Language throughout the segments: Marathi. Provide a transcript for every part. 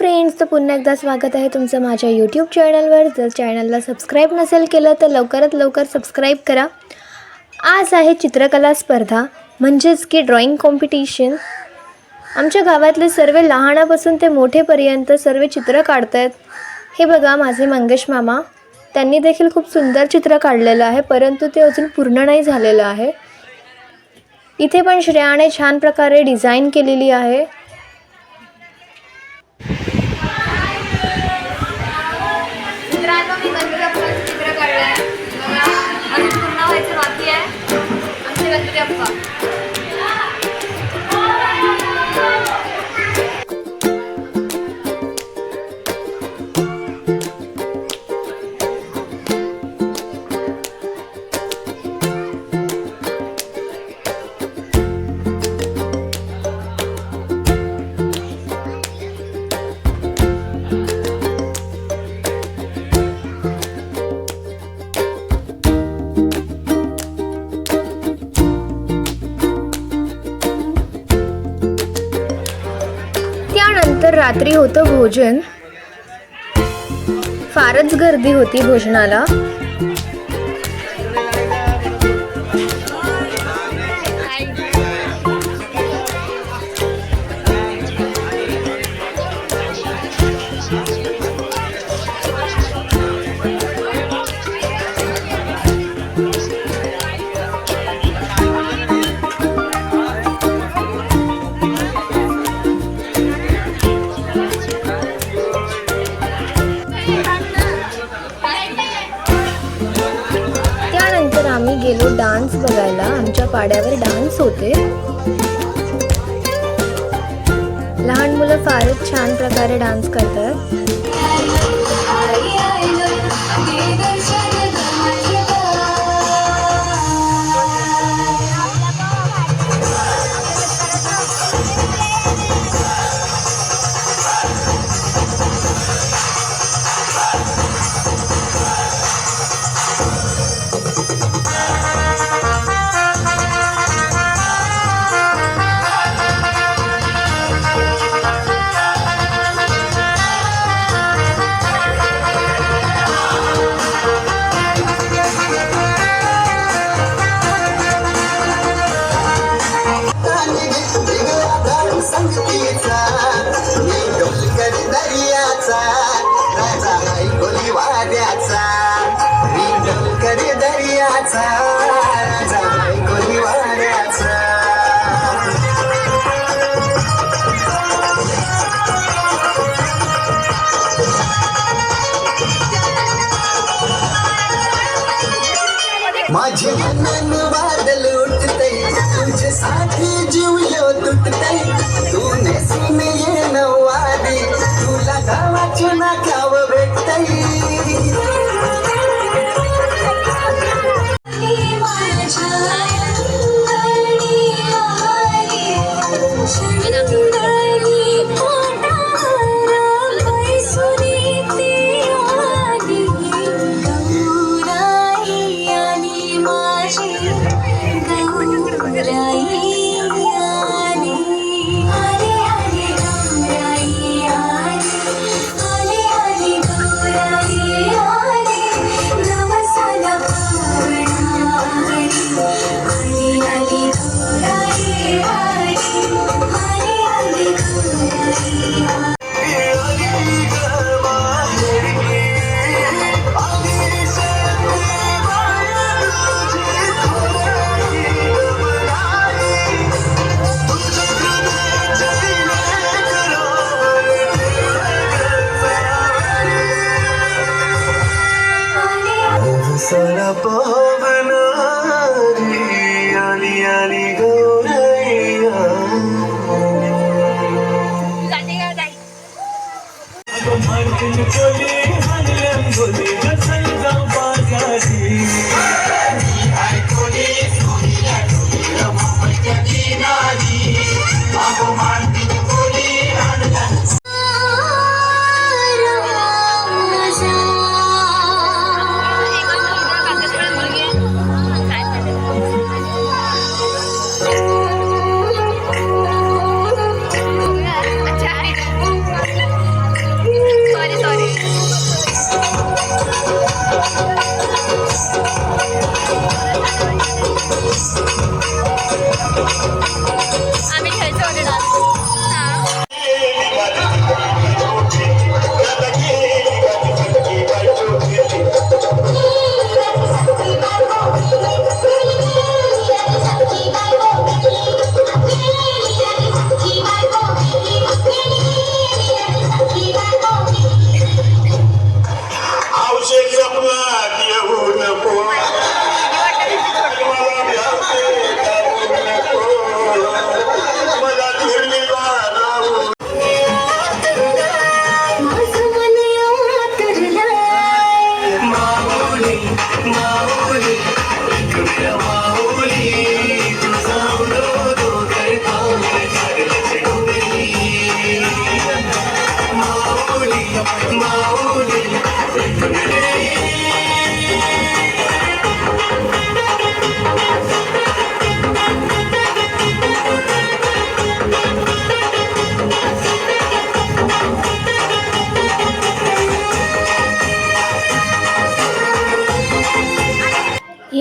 फ्रेंड्स तर पुन्हा एकदा स्वागत आहे तुमचं माझ्या यूट्यूब चॅनलवर जर चॅनलला सबस्क्राईब नसेल केलं तर लवकरात लवकर सबस्क्राईब करा. आज आहे चित्रकला स्पर्धा म्हणजेच की ड्रॉइंग कॉम्पिटिशन आमच्या गावातले सर्व लहानापासून ते मोठेपर्यंत सर्व चित्र काढत आहेत हे बघा माझे मंगेश मामा. त्यांनी देखील खूप सुंदर चित्र काढलेलं आहे परंतु ते अजून पूर्ण नाही झालेलं आहे. इथे पण श्रेयाने छान प्रकारे डिझाईन केलेली आहे. त्यानंतर रात्री होतं भोजन. फारच गर्दी होती भोजनाला. आम्ही गेलो डान्स बघायला आमच्या पाड्यावर डान्स होते लहान मुलं फारच छान प्रकारे डान्स करतात माझे मनन बादल उठते, तुझे साठी जीव यो तुटते. तूने सुने ये नवादी तुला गावाची ना खाव भेटते. सरा पवन आली आली गौरैया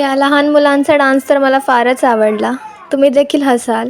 या लहान मुलांचा डान्स तर मला फारच आवडला तुम्ही देखील हसाल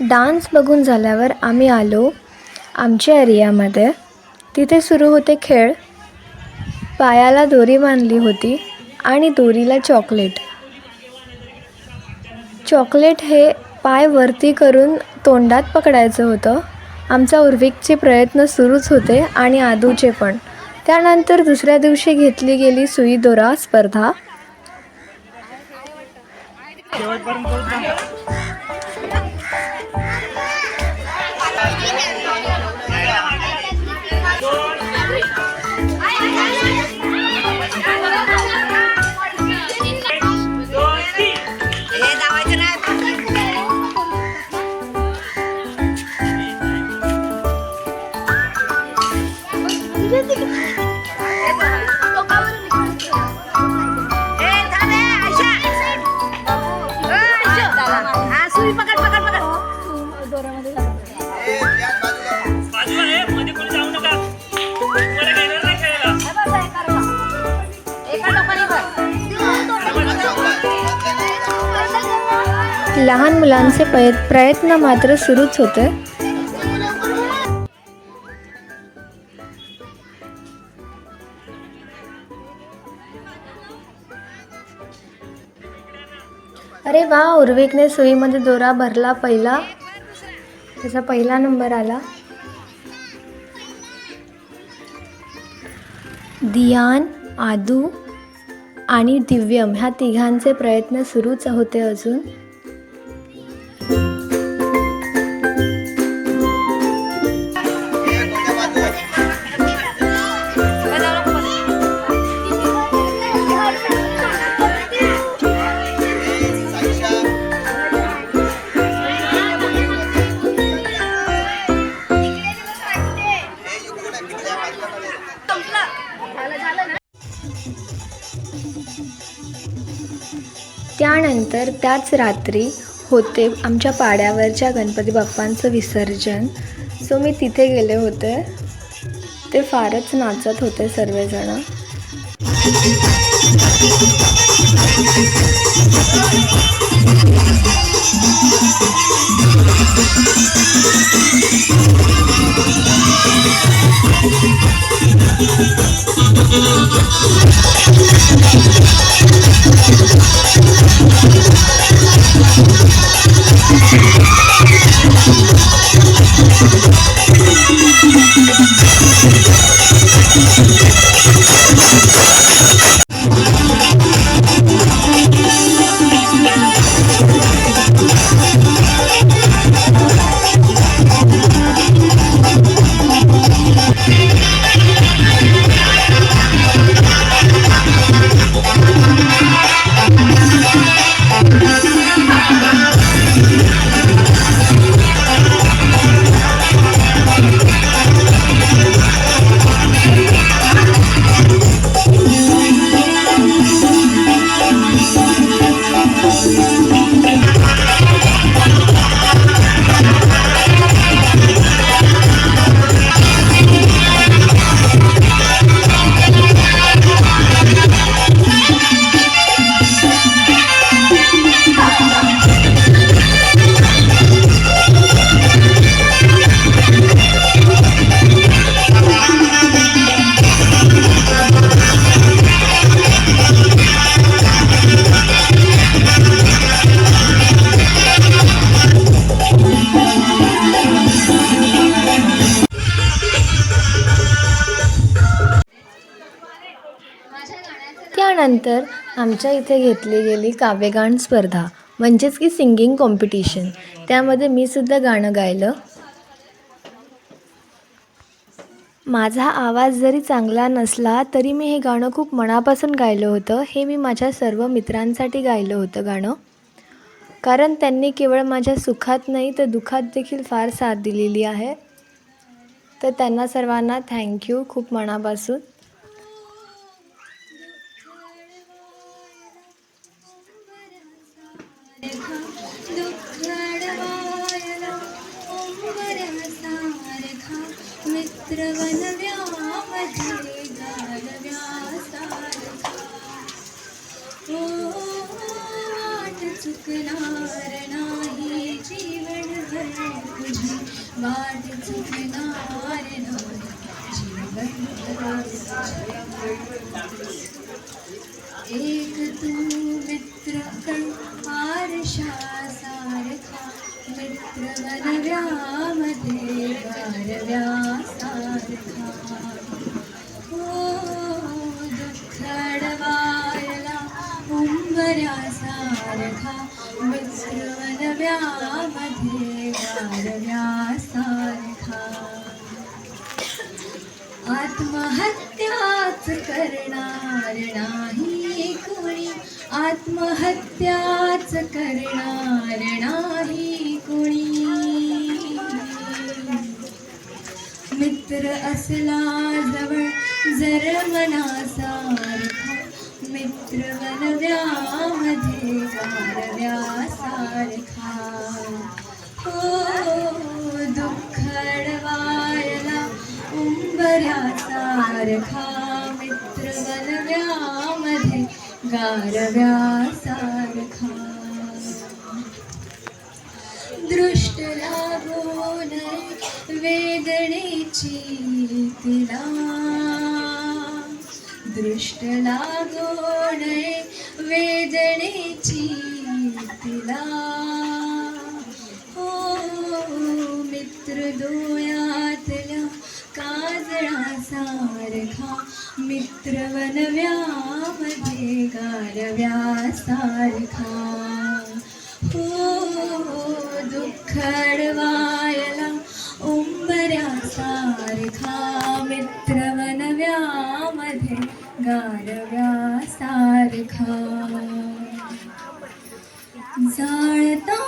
डान्स बघून झाल्यावर आम्ही आलो आमच्या एरियामध्ये. तिथे सुरू होते खेळ. पायाला दोरी बांधली होती आणि दोरीला चॉकलेट. चॉकलेट हे पाय वरती करून तोंडात पकडायचं होतं. आमचा उर्विकचे प्रयत्न सुरूच होते आणि आदूचे पण. त्यानंतर दुसऱ्या दिवशी घेतली गेली सुई दोरा स्पर्धा. मुलांचे प्रयत्न मात्र सुरूच होते. अरे वा उर्विकने सुईमध्ये दोरा भरला पहिला. त्याचा पहिला नंबर आला. दियान आदू आणि दिव्यम ह्या तिघांचे प्रयत्न सुरूच होते अजून. त्याच रात्री होते आमच्या पाड्यावरच्या गणपती बाप्पांचं विसर्जन. सो मी तिथे गेले होते. ते फारच नाचत होते सर्वजण. Thank you. त्यानंतर आमच्या इथे घेतली गेली काव्यगान स्पर्धा म्हणजेच की सिंगिंग कॉम्पिटिशन. त्यामध्ये मी सुद्धा गाणं गायलं. माझा आवाज जरी चांगला नसला तरी मी हे गाणं खूप मनापासून गायलं होतं. हे मी माझ्या सर्व मित्रांसाठी गायलं होतं गाणं. कारण त्यांनी केवळ माझ्या सुखात नाही तर दुःखात देखील फार साथ दिलेली आहे. तर त्यांना सर्वांना थँक्यू खूप मनापासून दुःखडवायला ओंबऱ्यासारखा मित्रवन व्यामध्ये गारव्यासारखा ओ वाट चुकणार नाही जीवनभर तुझी वाट चुकणार नाही जीवनभर एक तू आत्महत्याच करणार नाही कोणी. मित्र असला जवळ जर मनासारखा मित्र वनव्यामध्ये गारव्यासारखा हो दुःखडवायला उंबऱ्यासारखा. सारखा गारव्यासारखा दृष्ट लागो नये वेदनेची तिला दृष्ट लागो नये वेदनेची तिला हो मित्र डोळ्यातल्या काजळा सारखा। मित्रवनव्यामध्ये गारव्यासारखा हो दुःखडवायला उंबऱ्यासारखा मित्रवनव्यामध्ये गारव्यासारखा जाळता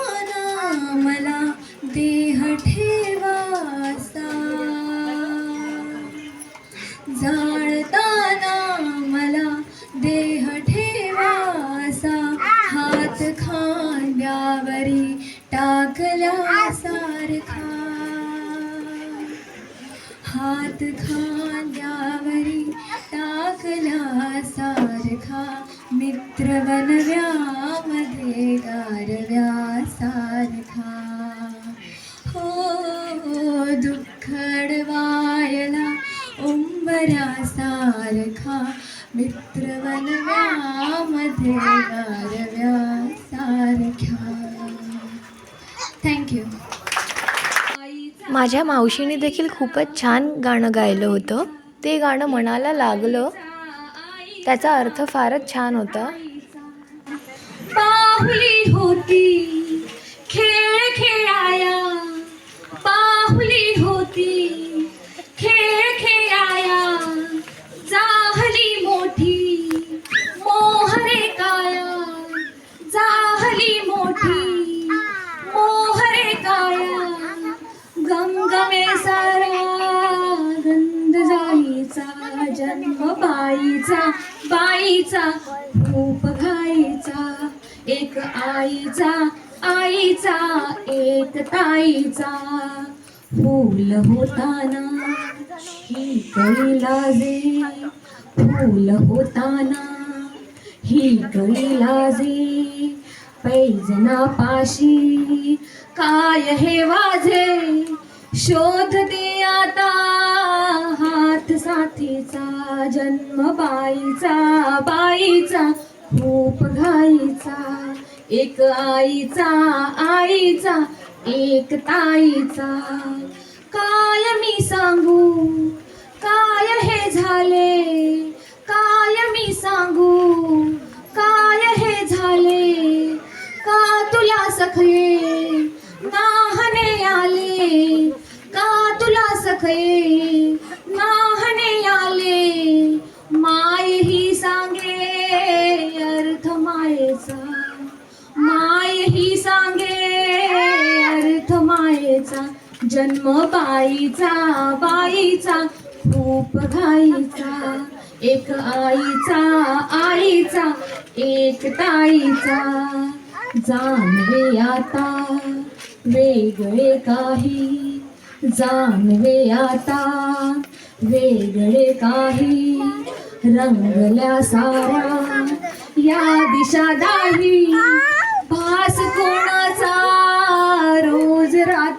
माझ्या मावशीने देखील खूपच छान गाणं गायलं होतं. ते गाणं मनाला लागलं. त्याचा अर्थ फारच छान होता. होती. आईचा आईचा एक ताईचा. फूल होताना ही कळी लाजे फूल होताना ही कळी लाजे. पैजना पाशी काय हे वाझे शोधते आता हात साथीचा जन्म बाईचा बाईचा खूप घाईचा. एक आईचा आईचा एक ताईचा. काय मी सांगू? काय हे झाले? काय मी सांगू? काय हे झाले? का तुला सखये नाहने आले? का तुला सखये जन्म बाईचा बाईचा खूप घाईचा. एक आईचा आईचा एक ताईचा. जाणवे आता वेगळे काही. जाणवे आता वेगळे काही. रंगल्या साऱ्या या दिशा दाही भास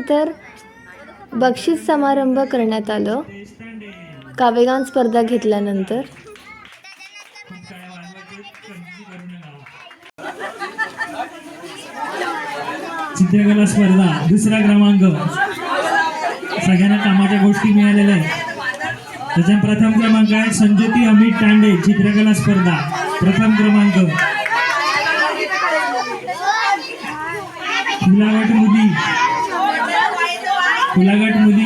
त्यानंतर बक्षीस समारंभ करण्यात आलं. काव्यगान स्पर्धा घेतल्यानंतर. चित्रकला स्पर्धा दुसरा क्रमांक. सगळ्यांना कामाच्या गोष्टी मिळालेल्या आहेत. त्याच्या प्रथम क्रमांक आहे संज्योती अमित तांडे चित्रकला स्पर्धा. प्रथम क्रमांक. मुली फुलागट मुली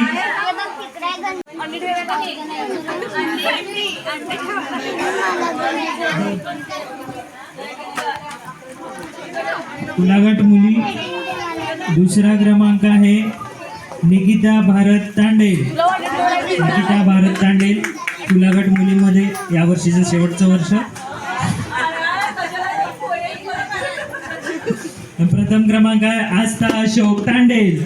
फुलागट मुली दुसरा क्रमांक आहे निकिता भारत तांडेल निकिता भारत तांडेल फुलागट मुलीमध्ये या वर्षीचं शेवटचं वर्ष. प्रथम क्रमांक आहे आस्था अशोक तांडेल